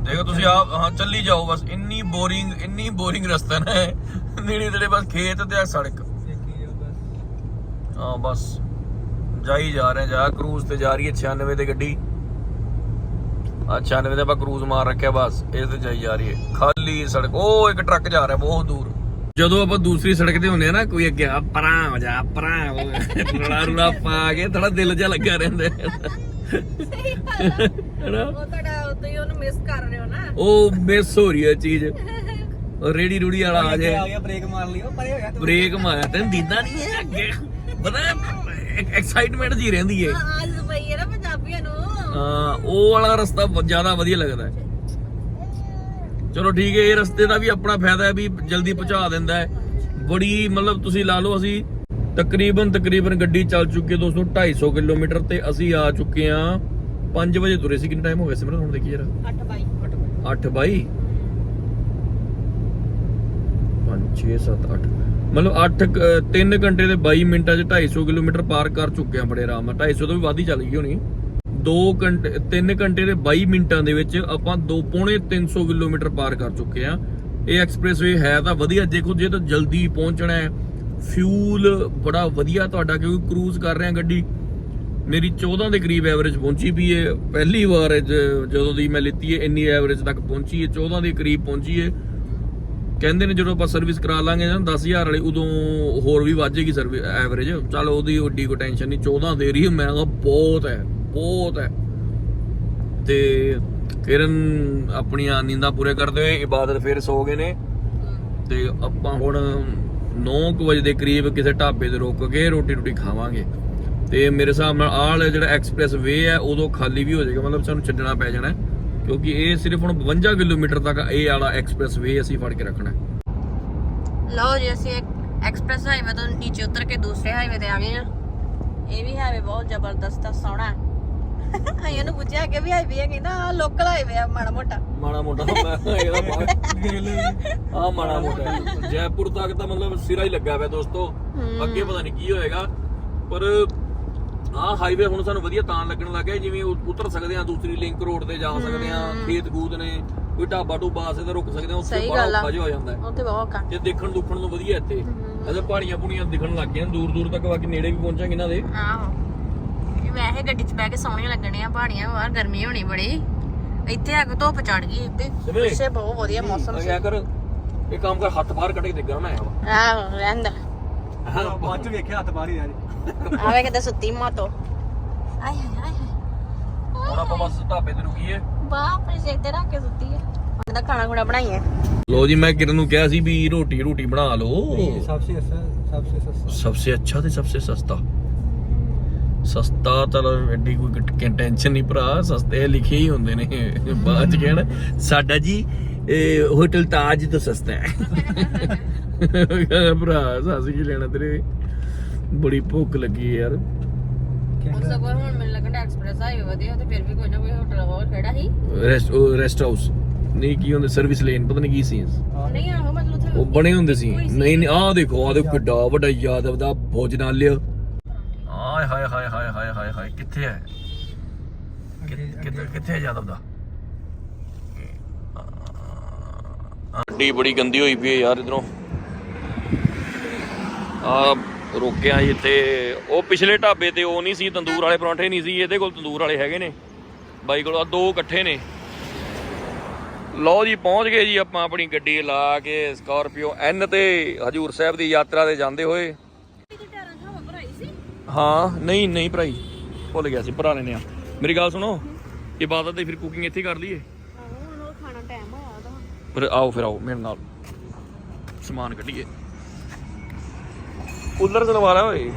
ਦੇਖੋ ਤੁਸੀਂ ਆਪ ਹਾਂ ਚੱਲੀ ਜਾਓ ਬਸ ਇੰਨੀ ਬੋਰਿੰਗ ਇੰਨੀ ਬੋਰਿੰਗ ਰਸਤਾ ਨਾ ਹੈ ਨੇੜੇ ਨੇੜੇ ਬਸ ਖੇਤ ਤੇ ਆ ਸੜਕ ਹਾਂ ਬਸ ਜਾਈ ਜਾ ਰਹੇ ਜਾ ਕਰੂਜ਼ ਤੇ ਜਾ ਰਹੀ ਹੈ 96 ਤੇ ਗੱਡੀ ਆ 96 ਤੇ ਆਪਾਂ ਕਰੂਜ਼ ਮਾਰ ਰੱਖਿਆ ਬਸ ਇਸ ਤੇ ਜਾਈ ਜਾ ਰਹੀ ਹੈ ਖਾਲੀ ਸੜਕ ਉਹ ਇੱਕ ਟਰੱਕ ਜਾ ਰਿਹਾ ਬਹੁਤ ਦੂਰ ਜਦੋਂ ਆਪਾਂ ਦੂਸਰੀ ਸੜਕ ਤੇ ਹੁੰਦੇ ਆ ਨਾ ਕੋਈ ਅੱਗੇ ਆ ਪਰਾਂ ਹੋ ਜਾ ਪਰਾਂ ਹੋ ਰੁਲਾ ਰੁਲਾ ਪਾ ਕੇ ਥੋੜਾ ਦਿਲ ਜਿਹਾ ਲੱਗਾ ਰਹਿੰਦਾ। ਉਹ ਤੁਹਾਡਾ ਤੁਸੀਂ ਉਹਨੂੰ ਮਿਸ ਕਰ ਰਹੇ ਹੋ ਨਾ। ਉਹ ਮਿਸ ਹੋ ਰਹੀ ਹੈ ਚੀਜ਼। ਉਹ ਰੇੜੀ ਰੂੜੀ ਵਾਲਾ ਆ ਜਾਏ। ਗਿਆ ਬ੍ਰੇਕ ਮਾਰ ਲਈ ਉਹ ਪਰੇ ਹੋ ਗਿਆ ਬ੍ਰੇਕ ਮਾਰਿਆ ਤੈਨੂੰ ਦੀਦਾ ਨਹੀਂ ਹੈ ਅੱਗੇ। ਪਤਾ ਐਕਸਾਈਟਮੈਂਟ ਜੀ ਰਹਿੰਦੀ ਹੈ ਆਜ ਪਈ ਹੈ ਨਾ ਪੰਜਾਬੀਆਂ ਨੂੰ। ਹਾਂ ਉਹ ਵਾਲਾ ਰਸਤਾ ਜ਼ਿਆਦਾ ਵਧੀਆ ਲੱਗਦਾ। ਹੈ ਚਲੋ ਠੀਕ ਹੈ ਇਹ ਰਸਤੇ ਦਾ ਵੀ ਆਪਣਾ ਫਾਇਦਾ ਹੈ ਵੀ ਜਲਦੀ ਪਹੁੰਚਾ ਦਿੰਦਾ ਹੈ। ਬੜੀ ਮਤਲਬ ਤੁਸੀਂ ਲਾ ਲਓ ਅਸੀਂ ਤਕਰੀਬਨ ਤਕਰੀਬਨ ਗੱਡੀ ਚੱਲ ਚੁੱਕੀ ਹੈ ਦੋਸਤੋ 250 ਕਿਲੋਮੀਟਰ ਤੇ ਅਸੀਂ ਆ ਚੁੱਕੇ ਹਾਂ। 5 ਵਜੇ ਤੁਰੇ ਸੀ ਕਿੰਨਾ ਟਾਈਮ ਹੋ ਗਿਆ ਸਿਮਰਨ ਹੁਣ ਦੇਖੀ ਜਰਾ। 8 ਬਾਈ। 8 ਬਾਈ? 5 6 7 8 ਮਤਲਬ 8 3 ਘੰਟੇ ਦੇ 22 ਮਿੰਟਾਂ 'ਚ 250 ਕਿਲੋਮੀਟਰ ਪਾਰ ਕਰ ਚੁੱਕੇ ਆ ਬੜੇ ਆਰਾਮ ਨਾਲ। 250 ਤੋਂ ਵੀ ਵੱਧ ਹੀ ਚੱਲ ਗਈ ਹੋਣੀ। 2 ਘੰਟੇ 3 ਘੰਟੇ ਦੇ 22 ਮਿੰਟਾਂ ਦੇ ਵਿੱਚ ਆਪਾਂ 2 ਪੌਣੇ 300 ਕਿਲੋਮੀਟਰ ਪਾਰ ਕਰ ਚੁੱਕੇ ਆ ਇਹ ਐਕਸਪ੍ਰੈਸਵੇ ਹੈ ਤਾਂ ਵਧੀਆ। ਦੇਖੋ, ਜੇ ਤਾਂ ਜਲਦੀ ਪਹੁੰਚਣਾ ਹੈ ਫਿਊਲ ਬੜਾ ਵਧੀਆ ਤੁਹਾਡਾ, ਕਿਉਂਕਿ ਕਰੂਜ਼ ਕਰ ਰਹੇ ਆ ਗੱਡੀ। ਮੇਰੀ 14 ਦੇ ਕਰੀਬ ਐਵਰੇਜ ਪਹੁੰਚੀ ਵੀ ਹੈ। ਪਹਿਲੀ ਵਾਰ ਜਦੋਂ ਦੀ ਮੈਂ ਲਿੱਤੀ ਹੈ, ਇੰਨੀ ਐਵਰੇਜ ਤੱਕ ਪਹੁੰਚੀ ਹੈ। 14 ਦੇ ਕਰੀਬ ਪਹੁੰਚੀ ਹੈ। ਕਹਿੰਦੇ ਨੇ ਜਦੋਂ ਆਪਾਂ ਸਰਵਿਸ ਕਰਾ ਲਾਂਗੇ ਨਾ 10000 ਵਾਲੀ, ਉਦੋਂ ਹੋਰ ਵੀ ਵੱਧ ਸਰਵਿਸ ਐਵਰੇਜ ਚਲ ਉਹਦੀ ਓਡੀ ਕੋ ਟੈਨਸ਼ਨ ਨਹੀਂ 14 ਦੇ ਰਹੀ ਹੈ, ਮੈਂ ਬਹੁਤ ਹੈ। ਬਹੁਤ ਹੈ। ਤੇ ਕਿਰਨ ਆਪਣੀਆਂ ਨੀਂਦਾਂ ਪੂਰੇ ਕਰਦੇ ਹੋਏ ਇਬਾਦਤ ਫਿਰ ਸੋ ਗਏ ਨੇ। ਤੇ ਆਪਾਂ ਹੁਣ 9 ਵਜੇ ਦੇ ਕਰੀਬ ਕਿਸੇ ਢਾਬੇ ਤੇ ਰੁਕ ਕੇ ਰੋਟੀ ਰੋਟੀ ਖਾਵਾਂਗੇ। ਤੇ ਮੇਰੇ ਹਿਸਾਬ ਨਾਲ ਆਹ ਜਿਹੜਾ ਐਕਸਪ੍ਰੈਸ ਵੇ ਹੈ, ਉਦੋਂ ਖਾਲੀ ਵੀ ਹੋ ਜਾਏਗਾ। ਮਤਲਬ ਸਾਨੂੰ ਛੱਡਣਾ ਪੈ ਜਾਣਾ ਕਿਉਂਕਿ ਇਹ ਸਿਰਫ ਹੁਣ 52 ਕਿਲੋਮੀਟਰ ਤੱਕ ਇਹ ਵਾਲਾ ਐਕਸਪ੍ਰੈਸ ਵੇ ਅਸੀਂ ਫੜ ਕੇ ਰੱਖਣਾ ਲਓ ਜੀ, ਅਸੀਂ ਐਕਸਪ੍ਰੈਸ ਹਾਈਵੇ ਤੋਂ ਨੀਚੇ ਉਤਰ ਕੇ ਦੂਸਰੇ ਹਾਈਵੇ ਤੇ ਆ ਗਏ ਆ ਇਹ ਵੀ ਹਾਈਵੇ ਬਹੁਤ ਜ਼ਬਰਦਸਤ ਆ, ਸੋਹਣਾ ਅਸੀਂ ਉਹਨੂੰ ਪੁੱਛਿਆ ਕਿ ਵੀ ਹਾਈਵੇ ਹੈ ਕਹਿੰਦਾ ਲੋਕਲ ਹਾਈਵੇ ਆ ਮਾੜਾ ਮੋਟਾ। ਮਾੜਾ ਮੋਟਾ ਮੈਂ ਇਹਦਾ ਬਾਹਰ ਆ ਮਾੜਾ ਮੋਟਾ ਹੈ। ਜੈਪੁਰ ਤੱਕ ਤਾਂ ਮਤਲਬ ਸਿਰਾ ਹੀ ਲੱਗਾ ਪਿਆ ਦੋਸਤੋ। ਅੱਗੇ ਪਤਾ ਨਹੀਂ ਕੀ ਹੋਏਗਾ। ਪਰ ਆਹ ਹਾਈਵੇ ਹੁਣ ਸਾਨੂੰ ਵਧੀਆ ਤਾਂ ਲੱਗਣ ਲੱਗਾ ਜਿਵੇਂ ਉ- ਉਤਰ ਸਕਦੇ ਆ ਦੂਸਰੀ ਲਿੰਕ ਰੋਡ ਤੇ ਜਾ ਸਕਦੇ ਆ ਖੇਤ ਖੂਤ ਨੇ ਕੋਈ ਢਾਬਾ ਟੂਬਾ ਆਸੇ ਤੇ ਰੁਕ ਸਕਦੇ ਆ ਉੱਥੇ ਸਹੀ ਬੜਾ ਗੱਲ ਆ। ਔਖਾ ਜਿਹਾ ਹੋ ਜਾਂਦਾ ਹੈ। ਉੱਥੇ ਬਹੁਤ ਔਖਾ। ਜੇ ਦੇਖਣ ਦੁੱਖਣ ਨੂੰ ਵਧੀਆ ਇੱਥੇ। ਅਜੇ ਪਹਾੜੀਆਂ ਪੁੜੀਆਂ ਦਿਖਣ ਲੱਗ ਗਈਆਂ ਦੂਰ ਦੂਰ ਤੱਕ ਬਾਕੀ ਨੇੜੇ ਵੀ ਪਹੁੰਚਾਂਗੇ ਇਹਨਾਂ ਦੇ। ਆਹੋ। ਵੈਸੇ ਗੱਡੀ 'ਚ ਬਹਿ ਕੇ ਸੋਹਣੀਆਂ ਲੱਗਣੀਆਂ ਪਹਾੜੀਆਂ ਬਾਹਰ ਗਰਮੀ ਹੋਣੀ ਬੜੀ ਇੱਥੇ ਆ ਕੇ ਧੁੱਪ ਚੜ ਗਈ ਇੱਥੇ ਸਿਮਰੇ। ਪਿੱਛੇ ਬਹੁਤ ਵਧੀਆ ਮੌਸਮ ਸੀ ਕਿਆ ਕਰ ਇਹ ਕੰਮ ਕਰ ਹੱਥ ਬਾਹਰ ਕੱਢ ਕੇ ਦੇਖਣਾ ਮੈਂ ਆਇਆ ਆਹੋ ਰਹਿੰਦਾ ਵਾ ਬਾਅਦ ਚ ਵੇਖਿਆ ਹੱਥ ਬਾਹਰ ਹੀ ਆ ਜੀ ਆਵੇ ਕਿਤੇ ਸੁੱਤੀ ਮਾਤੋ ਆਏ ਹਾਏ ਆਏ ਹਾਏ ਹੁਣ ਆਪਾਂ ਬਸ ਢਾਬੇ ਤੇ ਰੁਕੀਏ ਬਾਪ ਰੇ ਸਿਰ ਤੇ ਰੱਖ ਕੇ ਸੁੱਤੀ ਹੈ ਹੁਣ ਤਾਂ ਖਾਣਾ ਖੁਣਾ ਬਣਾਈਏ ਲੋ ਜੀ ਮੈਂ ਕਿਰਨ ਨੂੰ ਕਿਹਾ ਸੀ ਵੀ ਰੋਟੀ ਰੋਟੀ ਬਣਾ ਲਓ सबसे अच्छा सबसे सस्ता सबसे अच्छा ਤੇ सबसे ਸਸਤਾ ਸਸਤਾ ਤਾਂ ਐਡੀ ਕੋਈ ਟੈਨਸ਼ਨ ਨਹੀਂ ਭਰਾ ਸਸਤੇ ਲਿਖੇ ਹੀ ਹੁੰਦੇ ਨੇ। ਬਾਅਦ ਚ ਕਹਿਣਾ ਸਾਡਾ ਜੀ ਇਹ ਹੋਟਲ ਤਾਜ ਤੋਂ ਸਸਤਾ ਹੈ। ਭਰਾ ਸਾਸੀ ਕੀ ਲੈਣਾ ਤੇਰੇ? ਬੜੀ ਭੁੱਖ ਲੱਗੀ ਯਾਰ। ਉਸ ਤੋਂ ਬਾਅਦ ਹੁਣ ਮੈਨੂੰ ਲੱਗਦਾ ਐਕਸਪ੍ਰੈਸ ਹਾਈਵੇ ਵਧੀਆ ਤੇ ਫਿਰ ਵੀ ਕੋਈ ਨਾ ਕੋਈ ਹੋਟਲ ਹੋਰ ਕਿਹੜਾ ਸੀ ਰੈਸਟ ਰੈਸਟ ਹਾਊਸ ਨਹੀਂ ਕੀ ਹੁੰਦੇ ਸਰਵਿਸ ਲੇਨ ਪਤਾ ਨਹੀਂ ਕੀ ਸੀ ਨਹੀਂ ਆਹੋ ਮਤਲਬ ਉੱਥੇ ਉਹ ਬਣੇ ਹੁੰਦੇ ਸੀ। ਨਹੀਂ ਨਹੀਂ ਆਹ ਦੇਖੋ ਆਹ ਦੇਖੋ ਕਿੱਡਾ ਵੱਡਾ ਯਾਦਵ ਦਾ ਭੋਜਨਾਲਯ ਆਏ ਹਾਏ ਹਾਏ। ਕਿੱਥੇ ਹੈ? ਕਿ- ਕਿੱਥੇ ਕਿੱਥੇ ਹੈ ਯਾਦਵ ਦਾ? ਗੱਡੀ ਬੜੀ ਗੰਦੀ ਹੋਈ ਪਈ ਹੈ ਯਾਰ ਇਧਰੋਂ। ਆ ਰੋਕਿਆ ਇੱਥੇ। ਉਹ ਪਿਛਲੇ ਢਾਬੇ ਤੇ ਉਹ ਨਹੀਂ ਸੀ ਤੰਦੂਰ ਵਾਲੇ ਪਰੌਂਠੇ ਨਹੀਂ ਸੀ ਇਹਦੇ ਕੋਲ ਤੰਦੂਰ ਵਾਲੇ ਹੈਗੇ ਨੇ। ਬਾਈ ਕੋਲ ਆ ਦੋ ਇਕੱਠੇ ਨੇ। ਲਓ ਜੀ ਪਹੁੰਚ ਗਏ ਜੀ ਆਪਾਂ ਆਪਣੀ ਗੱਡੀ ਲਾ ਕੇ ਸਕਾਰਪੀਓ ਐਨ ਤੇ। ਹਜੂਰ ਸਾਹਿਬ ਦੀ ਯਾਤਰਾ ਤੇ ਜਾਂਦੇ ਹੋਏ। ਹਾਂ ਨਹੀਂ ਨਹੀਂ ਭਰਾਈ। ਭੁੱਲ ਗਿਆ ਸੀ ਭਰਾ ਲੈਨੇ ਆ ਮੇਰੀ ਗੱਲ ਸੁਣੋ ਇਬਾਦਤ ਦੀ ਫਿਰ ਕੁਕਿੰਗ ਇੱਥੇ ਹੀ ਕਰ ਲਈਏ? ਹੁਣ ਉਹ ਖਾਣਾ ਟਾਈਮ ਹੋਇਆ ਉਹਦਾ। ਫਿਰ ਆਓ ਫਿਰ ਆਓ ਮੇਰੇ ਨਾਲ। ਸਮਾਨ ਕੱਢੀਏ। ਕੂਲਰ ਚਲਵਾ ਲਾ ਓਏ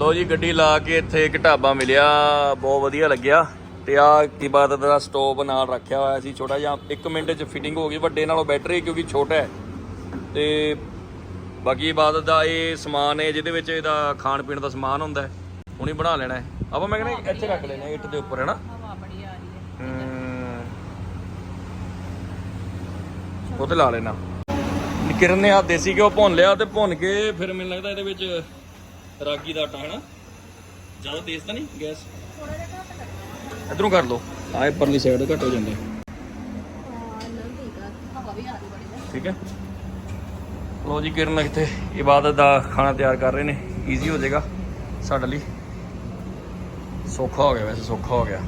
ਲੋ ਜੀ ਗੱਡੀ ਲਾ ਕੇ ਇੱਥੇ ਇੱਕ ਢਾਬਾ ਮਿਲਿਆ ਬਹੁਤ ਵਧੀਆ ਲੱਗਿਆ। ਤੇ ਆ ਇਬਾਦਤ ਦਾ ਸਟੋਪ ਨਾਲ ਰੱਖਿਆ ਹੋਇਆ ਸੀ ਛੋਟਾ ਜਿਹਾ। 1 ਮਿੰਟ ਚ ਫਿਟਿੰਗ ਹੋ ਗਈ ਵੱਡੇ ਨਾਲੋਂ ਬੈਟਰ ਕਿਉਂਕਿ ਛੋਟਾ ਹੈ। ਤੇ ਬਾਕੀ ਇਬਾਦਤ ਦਾ ਇਹ ਸਮਾਨ ਹੈ ਜਿਹਦੇ ਵਿੱਚ ਇਹਦਾ ਖਾਣ ਪੀਣ ਦਾ ਸਮਾਨ ਹੁੰਦਾ ਹੈ ਹੁਣੀ ਬਣਾ ਲੈਣਾ ਹੈ। ਆਪਾਂ ਮੈਂ ਕਹਿੰਦਾ ਇੱਥੇ ਰੱਖ ਲੈਣਾ ਇੱਟ ਦੇ ਉੱਪਰ ਹੈ ਨਾ? ਹਵਾ ਬੜੀ ਆ ਰਹੀ ਹੈ। ਹਮ, ਉਹ ਤੇ ਲਾ ਲੈਣਾ। ਕਿਰਨ ਨੇ ਆ ਦੇਸੀ ਘਿਓ ਭੁੰਨ ਲਿਆ ਤੇ ਭੁੰਨ ਕੇ ਫਿਰ ਮੈਨੂੰ ਲੱਗਦਾ ਇਹਦੇ ਵਿੱਚ ਰਾਗੀ ਦਾ ਆਟਾ ਹਨਾ ਜ਼ਿਆਦਾ ਤੇਜ਼ ਤਾਂ ਨਹੀਂ ਗੈਸ? ਇਧਰੋਂ ਕਰ ਲਓ। ਆਏ ਪਰਲੀ ਸਾਈਡ ਘੱਟ ਹੋ ਜਾਂਦੇ ਠੀਕ ਹੈ। ਲੋ ਜੀ ਕਿਰਨ ਇੱਥੇ ਇਬਾਦਤ ਦਾ ਖਾਣਾ ਤਿਆਰ ਕਰ ਰਹੇ ਨੇ। ਈਜ਼ੀ ਹੋ ਜਾਏਗਾ ਸਾਡੇ ਲਈ। ਸੌਖਾ ਹੋ ਗਿਆ ਵੈਸੇ, ਸੌਖਾ ਹੋ ਗਿਆ।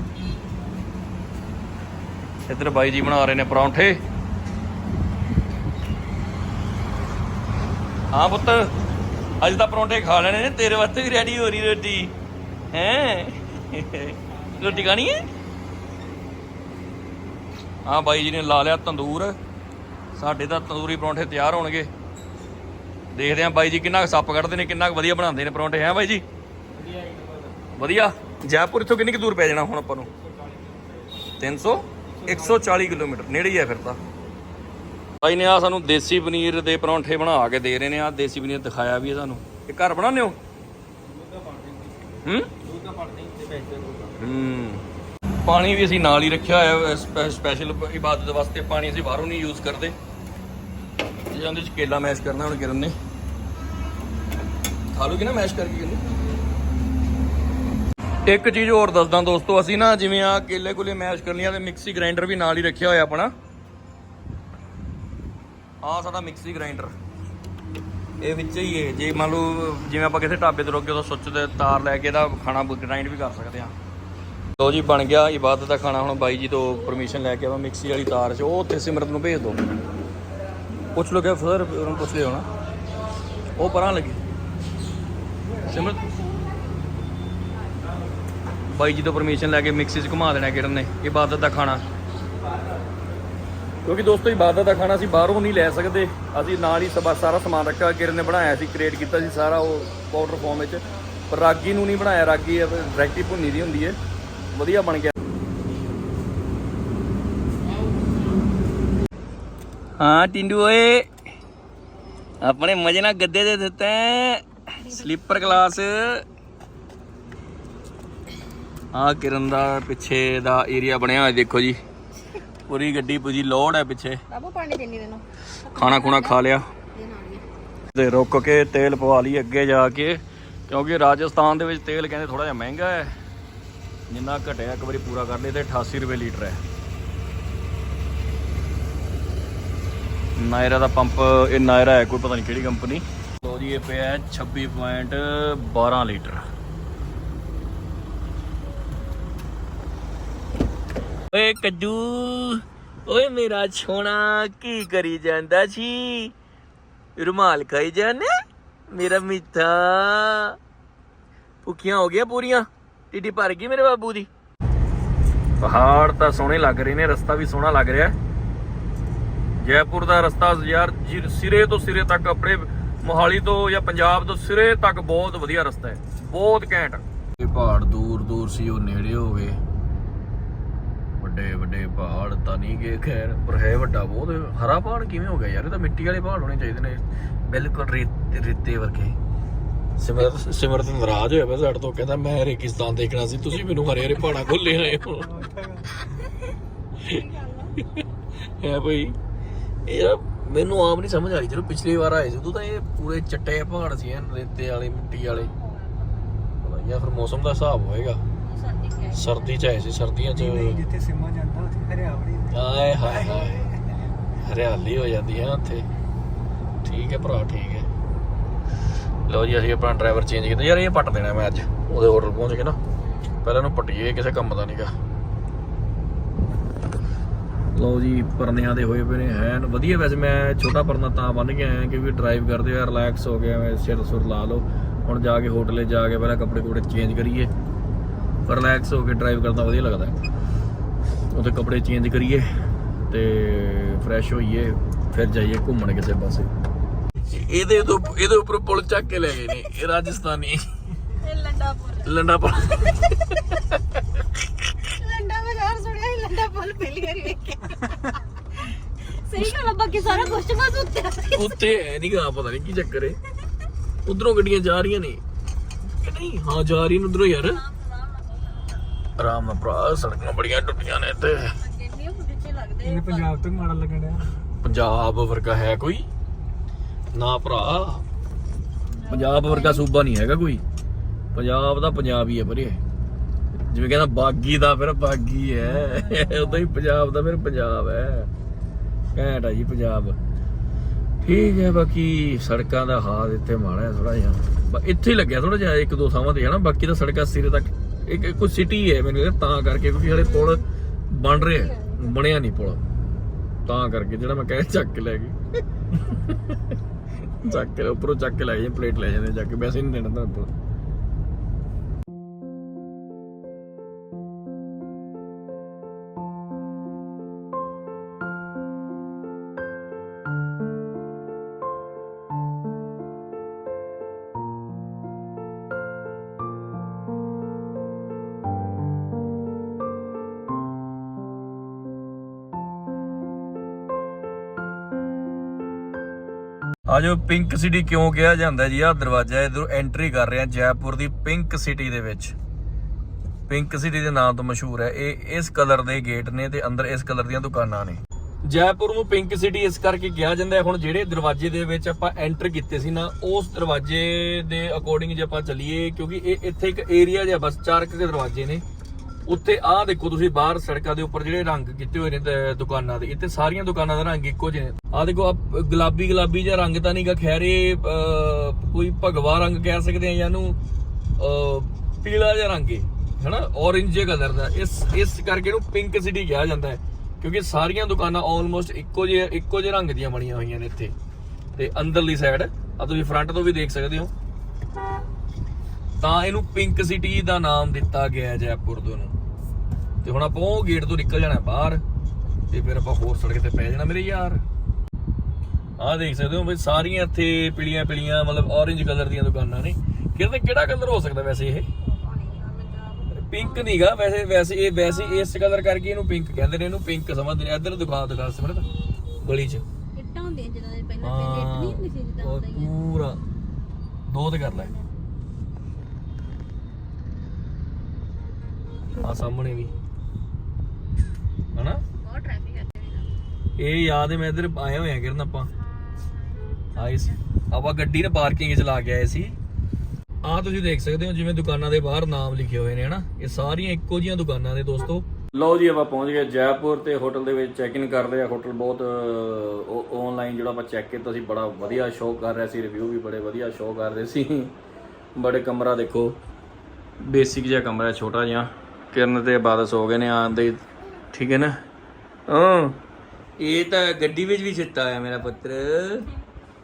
ਇੱਧਰ ਬਾਈ ਜੀ ਬਣਾ ਰਹੇ ਨੇ ਪਰੌਂਠੇ। ਹਾਂ ਪੁੱਤ, ਅੱਜ ਤਾਂ ਪਰੌਂਠੇ ਖਾ ਲੈਣੇ ਨੇ, ਤੇਰੇ ਵਾਸਤੇ ਵੀ ਰੈਡੀ ਹੋ ਰਹੀ ਰੋਟੀ। ਹੈ? ਰੋਟੀ ਖਾਣੀ ਹੈ? ਹਾਂ ਬਾਈ ਜੀ ਨੇ ਲਾ ਲਿਆ ਤੰਦੂਰ। ਸਾਡੇ ਤਾਂ ਤੰਦੂਰੀ ਪਰੌਂਠੇ ਤਿਆਰ ਹੋਣਗੇ। ਦੇਖਦੇ ਆਂ ਬਾਈ ਜੀ ਕਿੰਨਾ ਕੁ ਸੱਪ ਕੱਢਦੇ ਨੇ, ਕਿੰਨਾ ਕੁ ਵਧੀਆ ਬਣਾਉਂਦੇ ਨੇ ਪਰੌਂਠੇ, ਹੈ ਬਾਈ ਜੀ? ਵਧੀਆ ਜੈਪੁਰ ਇੱਥੋਂ ਕਿੰਨੀ ਕੁ ਦੂਰ ਪੈ ਜਾਣਾ ਹੁਣ ਆਪਾਂ ਨੂੰ? 300 140 ਕਿਲੋਮੀਟਰ, ਨੇੜੇ ਹੀ ਹੈ ਫਿਰ ਤਾਂ। ਬਾਈ ਨੇ ਆ ਸਾਨੂੰ ਦੇਸੀ ਪਨੀਰ ਦੇ ਪਰੌਂਠੇ ਬਣਾ ਕੇ ਦੇ ਰਹੇ ਨੇ ਆ ਦੇਸੀ ਪਨੀਰ ਦਿਖਾਇਆ ਵੀ ਹੈ ਸਾਨੂੰ। ਇਹ ਘਰ ਬਣਾਉਂਦੇ ਹੋ? ਹੂੰ? ਹੂੰ। ਪਾਣੀ ਵੀ ਅਸੀਂ ਨਾਲ ਹੀ ਰੱਖਿਆ ਹੋਇਆ ਸਪੈਸ਼ਲ ਇਬਾਦਤ ਵਾਸਤੇ ਪਾਣੀ ਅਸੀਂ ਬਾਹਰੋਂ ਨਹੀਂ ਯੂਜ਼ ਕਰਦੇ। ਤੇ ਉਹਦੇ ਚ ਕੇਲਾ ਮੈਸ਼ ਕਰਨਾ ਹੁਣ ਕਿਰਨ ਨੇ। ਖਾ ਲੂਗੀ ਨਾ ਮੈਸ਼ ਕਰਕੇ ਕਿਰਨ ਇੱਕ ਚੀਜ਼ ਹੋਰ ਦੱਸਦਾ ਦੋਸਤੋ, ਅਸੀਂ ਨਾ ਜਿਵੇਂ ਆ ਕੇਲੇ ਕੁਲੇ ਮੈਸ਼ ਕਰਨੀਆਂ ਤੇ ਮਿਕਸੀ ਗ੍ਰਾਈਂਡਰ ਵੀ ਨਾਲ ਹੀ ਰੱਖਿਆ ਹੋਇਆ ਆਪਣਾ। ਆ ਸਾਡਾ ਮਿਕਸੀ ਗ੍ਰਾਈਂਡਰ। ਇਹ ਵਿੱਚ ਹੀ ਹੈ ਜੇ ਮੰਨ ਲਓ ਜਿਵੇਂ ਆਪਾਂ ਕਿਸੇ ਢਾਬੇ ਤੇ ਰੋਕੇ ਉਦੋਂ ਸੁੱਚ ਤੇ ਤਾਰ ਲੈ ਕੇ ਇਹਦਾ ਖਾਣਾ ਗ੍ਰਾਈਂਡ ਵੀ ਕਰ ਸਕਦੇ ਆ ਲੋ ਜੀ, ਬਣ ਗਿਆ ਇਬਾਦਤ ਦਾ ਖਾਣਾ ਹੁਣ ਬਾਈ ਜੀ ਤੋਂ ਪਰਮਿਸ਼ਨ ਲੈ ਕੇ ਆਪਾਂ ਮਿਕਸੀ ਵਾਲੀ ਤਾਰ 'ਚ, ਉਹ ਉੱਥੇ ਸਿਮਰਤ ਨੂੰ ਭੇਜ ਦਿਓ ਪੁੱਛ ਲੋ ਕਿ ਫਿਰ ਉਹਨੂੰ ਪੁੱਛ ਲਿਓ ਨਾ। ਉਹ ਪਰਾਂ ਲੱਗੀ। ਸਿਮਰਤ। ਬਾਈ ਜੀ ਤੋਂ ਪਰਮਿਸ਼ਨ ਲੈ ਕੇ ਮਿਕਸੀ 'ਚ ਘੁਮਾ ਦੇਣਾ ਕਿਰਨ ਨੇ ਇਬਾਦਤ ਦਾ ਖਾਣਾ। ਕਿਉਂਕਿ ਦੋਸਤੋ ਇਬਾਦਤ ਦਾ ਖਾਣਾ ਅਸੀਂ ਬਾਹਰੋਂ ਨਹੀਂ ਲੈ ਸਕਦੇ। ਅਸੀਂ ਨਾਲ ਹੀ ਸਾਰਾ ਸਮਾਨ ਰੱਖਿਆ, ਕਿਰਨ ਨੇ ਬਣਾਇਆ ਸੀ ਕ੍ਰੀਏਟ ਕੀਤਾ ਸੀ ਸਾਰਾ ਉਹ ਪਾਊਡਰ ਫਾਰਮ ਵਿੱਚ। ਪਰ ਰਾਗੀ ਨੂੰ ਨਹੀਂ ਬਣਾਇਆ, ਰਾਗੀ ਡਾਇਰੈਕਟਲੀ ਭੁੰਨੀ ਦੀ ਹੁੰਦੀ ਹੈ। ਵਧੀਆ ਬਣ ਗਿਆ। ਹਾਂ, ਟਿੰਡੂ ਓਏ। ਆਪਣੇ ਮਜੇ ਨਾਲ ਗੱਦੇ ਦੇ ਦਿੱਤੇ। ਸਲੀਪਰ ਕਲਾਸ ਆ ਕਿਰਨ ਦਾ ਪਿੱਛੇ ਦਾ ਏਰੀਆ ਬਣਿਆ ਹੋਇਆ ਦੇਖੋ ਜੀ। ਪੂਰੀ ਗੱਡੀ ਪੂਜੀ ਲੋਡ ਹੈ ਪਿੱਛੇ। ਬਾਬੂ ਪਾਣੀ ਦੇਣੀ ਤੈਨੂੰ। ਖਾਣਾ ਖੁਣਾ ਖਾ ਲਿਆ। ਤੇ ਰੁੱਕ ਕੇ ਤੇਲ ਪਵਾ ਲਈ ਅੱਗੇ ਜਾ ਕੇ ਕਿਉਂਕਿ ਰਾਜਸਥਾਨ ਦੇ ਵਿੱਚ ਤੇਲ ਕਹਿੰਦੇ ਥੋੜਾ ਜਿਹਾ ਮਹਿੰਗਾ ਹੈ। ਜਿੰਨਾ ਘਟਿਆ ਇੱਕ ਵਾਰੀ ਪੂਰਾ ਕਰ ਲਈ ਤੇ 88 ਰੁਪਏ ਲੀਟਰ ਹੈ। ਨਾਇਰਾ ਦਾ ਪੰਪ ਇਹ ਨਾਇਰਾ ਹੈ ਕੋਈ ਪਤਾ ਨਹੀਂ ਕਿਹੜੀ ਕੰਪਨੀ। ਲੋ ਜੀ ਇਹ ਪਿਆ 26.12 ਲੀਟਰ। ਓਏ ਕੱਜੂ ਓਏ ਮੇਰਾ ਛੋਣਾ, ਕੀ ਕਰੀ ਜਾਂਦਾ ਸੀ? ਰੁਮਾਲ ਖਾਈ ਜਾਨੇ ਮੇਰਾ ਮਿੱਠਾ। ਭੁੱਖੀਆਂ ਹੋ ਗਿਆ ਪੂਰੀਆਂ। ਟਿੱਡੀ ਭਰ ਗਈ ਮੇਰੇ ਬਾਬੂ ਦੀ। ਪਹਾੜ ਤਾਂ ਸੋਹਣੇ ਲੱਗ ਰਹੇ ਨੇ, ਰਸਤਾ ਵੀ ਸੋਹਣਾ ਲੱਗ ਰਿਹਾ। ਜੈਪੁਰ ਦਾ ਰਸਤਾ ਯਾਰ ਸਿਰੇ ਤੋਂ ਸਿਰੇ ਤੱਕ ਆਪਣੇ ਮੋਹਾਲੀ ਤੋਂ ਜਾਂ ਪੰਜਾਬ ਤੋਂ ਸਿਰੇ ਤੱਕ ਬਹੁਤ ਵਧੀਆ ਰਸਤਾ ਹੈ। ਬਹੁਤ ਘੈਂਟ। ਇਹ ਪਹਾੜ ਦੂਰ ਦੂਰ ਸੀ ਉਹ ਨੇੜੇ ਹੋ ਗਏ। ਵੱਡੇ ਵੱਡੇ ਪਹਾੜ ਤਾਂ ਨਹੀਂ ਗਏ ਖੈਰ ਪਰ ਹੈ ਵੱਡਾ ਬਹੁਤ। ਹਰਾ ਪਹਾੜ ਕਿਵੇਂ ਹੋ ਗਿਆ ਯਾਰ? ਇਹ ਤਾਂ ਮਿੱਟੀ ਵਾਲੇ ਪਹਾੜ ਹੋਣੇ ਚਾਹੀਦੇ ਨੇ। ਬਿਲਕੁਲ ਰੇਤ ਰੇਤੇ ਵਰਗੇ। ਸਿਮਰਤ ਸਿਮਰਤ ਨਾਰਾਜ਼ ਹੋਇਆ ਪਿਆ ਸਾਡੇ ਤੋਂ ਕਹਿੰਦਾ ਮੈਂ ਰੇਗਿਸਤਾਨ ਦੇਖਣਾ ਸੀ ਤੁਸੀਂ ਮੈਨੂੰ ਹਰੇ ਹਰੇ ਪਹਾੜਾਂ ਕੋਲ ਲੈ ਆਏ ਹੋ। ਹੈ ਭਈ ਇਹ ਯਾਰ ਮੈਨੂੰ ਆਪ ਨਹੀਂ ਸਮਝ ਆਈ। ਜਦੋਂ ਪਿਛਲੀ ਵਾਰ ਆਏ ਸੀ ਉਦੋਂ ਤਾਂ ਇਹ ਪੂਰੇ ਚਿੱਟੇ ਪਹਾੜ ਸੀ ਐਨ ਰੇਤੇ ਵਾਲੇ ਮਿੱਟੀ ਵਾਲੇ। ਪਤਾ ਨਹੀਂ ਫਿਰ ਮੌਸਮ ਦਾ ਹਿਸਾਬ ਹੋਏਗਾ। ਸਰਦੀ ਚ ਆਏ ਸੀ। ਸਰਦੀਆਂ ਚ। ਜਿੱਥੇ ਸਿੰਮਾ ਜਾਂਦਾ ਉੱਥੇ ਹਰਿਆਵੜੀ ਆਏ ਹਾਏ ਹਾਏ। ਹਰਿਆਲੀ ਹੋ ਜਾਂਦੀ ਹੈ ਉੱਥੇ। ਠੀਕ ਹੈ ਭਰਾ ਠੀਕ ਹੈ। ਲਓ ਜੀ ਅਸੀਂ ਆਪਣਾ ਡਰਾਈਵਰ ਚੇਂਜ ਕੀਤਾ। ਯਾਰ ਇਹ ਪੱਟ ਦੇਣਾ ਮੈਂ ਅੱਜ ਉਹਦੇ ਹੋਟਲ ਪਹੁੰਚ ਕੇ ਨਾ। ਪਹਿਲਾਂ ਇਹਨੂੰ ਪੱਟੀਏ ਕਿਸੇ ਕੰਮ ਦਾ ਨਹੀਂਗਾ ਲਓ ਜੀ ਪਰਨਿਆਂ ਦੇ ਹੋਏ ਪਏ ਨੇ ਐਨ ਵਧੀਆ ਵੈਸੇ ਮੈਂ ਛੋਟਾ ਪਰਨਾ ਤਾਂ ਬੰਨ ਕੇ ਆਇਆ ਕਿਉਂਕਿ ਡਰਾਈਵ ਕਰਦੇ ਹੋਏ ਰਿਲੈਕਸ ਹੋ ਗਿਆ ਮੈਂ ਸਿਰ ਸੁਰ ਲਾ ਲਓ। ਹੁਣ ਜਾ ਕੇ ਹੋਟਲੇ ਜਾ ਕੇ ਪਹਿਲਾਂ ਕੱਪੜੇ ਕੁਪੜੇ ਚੇਂਜ ਕਰੀਏ। ਰਿਲੈਕਸ ਹੋ ਕੇ ਡਰਾਈਵ ਕਰਨਾ ਵਧੀਆ ਲੱਗਦਾ। ਉਹਦੇ ਕੱਪੜੇ ਚੇਂਜ ਕਰੀਏ ਤੇ ਫਰੈਸ਼ ਹੋਈਏ ਫਿਰ ਜਾਈਏ ਘੁੰਮਣ ਕਿਸੇ ਪਾਸੇ। ਇਹਦੇ ਤੋਂ ਇਹਦੇ ਉੱਪਰ ਪੁਲ ਚੱਕ ਕੇ ਲੈ ਗਏ ਨੇ ਇਹ ਰਾਜਸਥਾਨੀ। ਇਹ ਲੰਡਾ ਪੁੱਲ ਲੰਡਾ ਪੁਲ ਸੁਣਿਆ ਸੀ ਲੰਡਾ ਪੁੱਲ ਪਹਿਲੀ ਵਾਰੀ ਵੇਖਿਆ ਸਹੀ ਗੱਲ ਆ ਬਾਕੀ ਸਾਰਾ ਕੁਝ ਬਸ ਉੱਤੇ ਆ। ਉੱਤੇ ਹੈ ਨਹੀਂ ਗਾ ਪਤਾ ਨਹੀਂ ਕੀ ਚੱਕਰ ਹੈ ਉਧਰੋਂ ਗੱਡੀਆਂ ਜਾ ਰਹੀਆਂ ਨੇ। ਕਿ ਨਹੀਂ? ਹਾਂ ਜਾ ਰਹੀਆਂ ਨੇ ਉਧਰੋਂ ਯਾਰ। ਆਰਾਮ ਨਾਲ ਭਰਾ ਸੜਕਾਂ ਬੜੀਆਂ ਟੁੱਟੀਆਂ ਨੇ ਤੇ ਅੱਗੇ ਨਹੀਂ ਉਹ ਪਿੱਛੇ ਲੱਗਦੇ ਇਹ ਪੰਜਾਬ ਤੋਂ ਹੀ ਮਾੜਾ ਲੱਗਣ ਡਿਆ। ਪੰਜਾਬ ਵਰਗਾ ਹੈ ਕੋਈ? ਨਾ ਭਰਾ। ਪੰਜਾਬ ਵਰਗਾ ਸੂਬਾ ਨਹੀਂ ਹੈਗਾ ਕੋਈ। ਪੰਜਾਬ ਦਾ ਪੰਜਾਬ ਹੀ ਹੈ ਵੀਰੇ। ਜਿਵੇਂ ਕਹਿੰਦਾ ਬਾਗੀ ਦਾ ਫਿਰ ਬਾਗੀ ਹੈ ਉਦਾਂ ਹੀ ਪੰਜਾਬ ਦਾ ਫਿਰ ਪੰਜਾਬ ਹੈ ਘੈਂਟ ਆ ਜੀ ਪੰਜਾਬ। ਠੀਕ ਹੈ ਬਾਕੀ ਸੜਕਾਂ ਦਾ ਹਾਲ ਇੱਥੇ ਮਾੜਾ ਥੋੜਾ ਜਿਹਾ। ਇੱਥੇ ਹੀ ਲੱਗਿਆ ਥੋੜਾ ਜਿਹਾ, ਇੱਕ ਦੋ ਥਾਵਾਂ ਤੇ ਹੈ ਨਾ ਬਾਕੀ ਤਾਂ ਸੜਕਾਂ ਸਿਰੇ ਤੱਕ, ਇੱਕ ਕੋਈ ਸਿਟੀ ਹੈ ਮੈਨੂੰ ਲੱਗਦਾ ਤਾਂ ਕਰਕੇ, ਕਿਉਂਕਿ ਹਲੇ ਪੁਲ ਬਣ ਰਿਹਾ ਬਣਿਆ ਨਹੀਂ ਪੁਲ। ਤਾਂ ਕਰਕੇ ਜਿਹੜਾ ਮੈਂ ਕਹਿ ਚੱਕ ਕੇ ਲੈ ਗਈ। ਚੱਕ ਕੇ ਉੱਪਰੋਂ ਚੱਕ ਕੇ ਲੈ ਗਏ ਪਲੇਟ ਲੈ ਜਾਂਦੇ, ਚੱਕ ਕੇ। ਵੈਸੇ ਨਹੀਂ ਦੇਣਾ ਤੁਹਾਨੂੰ ਪੁਲ। ਆ ਜੋ ਪਿੰਕ ਸਿਟੀ ਕਿਉਂ ਕਿਹਾ ਜਾਂਦਾ ਜੀ? ਆ ਦਰਵਾਜ਼ਾ ਇਧਰੋਂ ਐਂਟਰੀ ਕਰ ਰਹੇ ਆ ਜੈਪੁਰ ਦੀ ਪਿੰਕ ਸਿਟੀ ਦੇ ਵਿੱਚ। ਪਿੰਕ ਸਿਟੀ ਦੇ ਨਾਮ ਤੋਂ ਮਸ਼ਹੂਰ ਹੈ। ਇਹ ਇਸ ਕਲਰ ਦੇ ਗੇਟ ਨੇ ਤੇ ਅੰਦਰ ਇਸ ਕਲਰ ਦੀਆਂ ਦੁਕਾਨਾਂ ਨੇ। ਜੈਪੁਰ ਨੂੰ ਪਿੰਕ ਸਿਟੀ ਇਸ ਕਰਕੇ ਕਿਹਾ ਜਾਂਦਾ ਹੁਣ ਜਿਹੜੇ ਦਰਵਾਜ਼ੇ ਦੇ ਵਿੱਚ ਆਪਾਂ ਐਂਟਰ ਕੀਤੇ ਸੀ ਨਾ, ਉਸ ਦਰਵਾਜ਼ੇ ਦੇ ਅਕੋਰਡਿੰਗ ਜੇ ਆਪਾਂ ਚੱਲੀਏ, ਕਿਉਂਕਿ ਇਹ ਇੱਥੇ ਇੱਕ ਏਰੀਆ ਜਿਹਾ, ਬਸ ਚਾਰ ਕੁ ਦਰਵਾਜ਼ੇ ਨੇ। ਉੱਤੇ ਆਹ ਦੇਖੋ ਤੁਸੀਂ ਬਾਹਰ ਸੜਕਾਂ ਦੇ ਉੱਪਰ ਜਿਹੜੇ ਰੰਗ ਕੀਤੇ ਹੋਏ ਨੇ ਦੁਕਾਨਾਂ ਦੇ, ਇੱਥੇ ਸਾਰੀਆਂ ਦੁਕਾਨਾਂ ਦਾ ਰੰਗ ਇੱਕੋ ਜਿਹੇ ਨੇ। ਆਹ ਦੇਖੋ, ਆਹ ਗੁਲਾਬੀ ਗੁਲਾਬੀ ਜਿਹਾ ਰੰਗ ਤਾਂ ਨਹੀਂਗਾ ਖੈਰ ਇਹ ਕੋਈ ਭਗਵਾ ਰੰਗ ਕਹਿ ਸਕਦੇ ਆ ਜਾਂ ਇਹਨੂੰ ਪੀਲਾ ਜਿਹਾ ਰੰਗ ਹੈ ਹਨਾ? Orange ਜਿਹਾ ਕਲਰ ਦਾ। ਇਸ ਇਸ ਕਰਕੇ ਇਹਨੂੰ ਪਿੰਕ ਸਿਟੀ ਕਿਹਾ ਜਾਂਦਾ ਹੈ, ਕਿਉਂਕਿ ਸਾਰੀਆਂ ਦੁਕਾਨਾਂ ਆਲਮੋਸਟ ਇੱਕੋ ਜਿਹੇ ਇੱਕੋ ਜਿਹੇ ਰੰਗ ਦੀਆਂ ਬਣੀਆਂ ਹੋਈਆਂ ਨੇ ਇੱਥੇ। ਤੇ ਅੰਦਰਲੀ ਸਾਈਡ ਆ ਤੁਸੀਂ ਫਰੰਟ ਤੋਂ ਵੀ ਦੇਖ ਸਕਦੇ ਹੋ। ਤਾਂ ਇਹਨੂੰ ਪਿੰਕ ਸਿਟੀ ਦਾ ਨਾਮ ਦਿੱਤਾ ਗਿਆ ਜੈਪੁਰ ਤੋਂ ਨੂੰ ਤੇ ਹੁਣ ਆਪਾਂ ਉਹ ਗੇਟ ਤੋਂ ਨਿਕਲ ਜਾਣਾ ਬਾਹਰ ਤੇ ਫਿਰ ਆਪਾਂ ਹੋਰ ਸੜਕ ਤੇ ਪੈ ਜਾਣਾ ਮੇਰੇ ਯਾਰ। ਆਹ ਦੇਖ ਸਕਦੇ ਹੋ ਬਈ ਸਾਰੀਆਂ ਇੱਥੇ ਪੀਲੀਆਂ ਪੀਲੀਆਂ ਮਤਲਬ orange ਕਲਰ ਦੀਆਂ ਦੁਕਾਨਾਂ ਨੇ। ਕਿਹਦੇ ਕਿਹੜਾ ਕਲਰ ਹੋ ਸਕਦਾ ਵੈਸੇ ਇਹ? ਪਿੰਕ ਨਹੀਂਗਾ ਵੈਸੇ ਵੈਸੇ ਇਹ ਵੈਸੇ ਇਸ ਕਲਰ ਕਰਕੇ ਇਹਨੂੰ ਪਿੰਕ ਕਹਿੰਦੇ ਨੇ ਇਹਨੂੰ ਪਿੰਕ ਸਮਝਦੇ ਨੇ। ਇੱਧਰ ਦਿਖਾ ਦਿਖਾ ਸਿਮਰਤ ਗਲੀ 'ਚ। ਇੱਟਾਂ ਹੁੰਦੀਆਂ ਜਦੋਂ ਦੇ ਪਹਿਲਾਂ ਪਹਿਲੇ ਨਹੀਂ ਹੁੰਦੀ ਸੀ ਜਿੱਦਾਂ ਹੁੰਦਾ ਹੀ। ਪੂਰਾ ਦੋ ਤੇ ਕਰ ਲੈ। ਆ ਸਾਹਮਣੇ ਵੀ ਹਨਾ ਬਹੁਤ ਟ੍ਰੈਫਿਕ ਹੈ ਇੱਥੇ ਵੀ। ਇਹ ਯਾਦ ਹੈ, ਮੈਂ ਇੱਧਰ ਆਏ ਹੋਏ ਆ ਕਿਰਨ ਆਪਾਂ। ਆਏ ਸੀ। ਆਪਾਂ ਗੱਡੀ ਨੇ ਪਾਰਕਿੰਗ 'ਚ ਲਾ ਕੇ ਆਏ ਸੀ। ਆ ਤੁਸੀਂ ਦੇਖ ਸਕਦੇ ਹੋ ਜਿਵੇਂ ਦੁਕਾਨਾਂ ਦੇ ਬਾਹਰ ਨਾਮ ਲਿਖੇ ਹੋਏ ਨੇ, ਹਨਾ? ਇਹ ਸਾਰੀਆਂ ਇੱਕੋ ਜੀਆਂ ਦੁਕਾਨਾਂ ਨੇ ਦੋਸਤੋ। ਲਓ ਜੀ, ਆਪਾਂ ਪਹੁੰਚ ਗਏ ਜੈਪੁਰ ਤੇ ਹੋਟਲ ਦੇ ਵਿੱਚ ਚੈੱਕ ਇਨ ਕਰ ਲਿਆ। ਹੋਟਲ ਬਹੁਤ ਆਨਲਾਈਨ ਜਿਹੜਾ ਆਪਾਂ ਚੈੱਕ ਕੀਤਾ ਸੀ ਬੜਾ ਵਧੀਆ ਸ਼ੋਅ ਕਰ ਰਿਹਾ ਸੀ। ਰਿਵਿਊ ਵੀ ਬੜੇ ਵਧੀਆ ਸ਼ੋਅ ਕਰ ਰਹੇ ਸੀ। ਬੜੇ ਕਮਰਾ ਦੇਖੋ। ਬੇਸਿਕ ਜਿਹਾ ਕਮਰਾ, ਛੋਟਾ ਜਿਹਾ। ਕਿਰਨ ਤੇ ਬਾਦਸ ਹੋ ਗਏ ਨੇ, ਆਂਦੇ ਠੀਕ ਹੈ ਨਾ? ਹਾਂ। ਇਹ ਤਾਂ ਗੱਡੀ ਵਿੱਚ ਵੀ ਛਿੱਤਾ ਆਇਆ ਮੇਰਾ ਪੁੱਤਰ।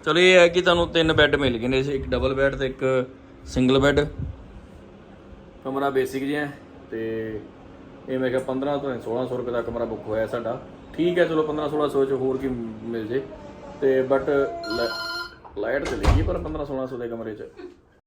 ਚਲੋ ਇਹ ਹੈ ਕਿ ਤੁਹਾਨੂੰ ਤਿੰਨ ਬੈੱਡ ਮਿਲ ਗਏ ਨੇ ਇੱਕ ਡਬਲ ਬੈੱਡ ਤੇ ਇੱਕ ਸਿੰਗਲ ਬੈੱਡ ਕਮਰਾ ਬੇਸਿਕ ਜਿਹਾ ਹੈ ਤੇ ਇਹ ਮੈਂ ਕਿਹਾ 15 ਤੋਂ 1600 ਰੁਪਏ ਦਾ ਕਮਰਾ ਬੁੱਕ ਹੋਇਆ ਸਾਡਾ। ਠੀਕ ਹੈ, ਚਲੋ 15 1600 ਚ ਹੋਰ ਕੀ ਮਿਲ ਜੇ। ਤੇ ਬਟ ਲਾਈਟ ਚਲੀ ਲੱਗੀ ਪਰ 15 1600 ਦੇ ਕਮਰੇ ਚ।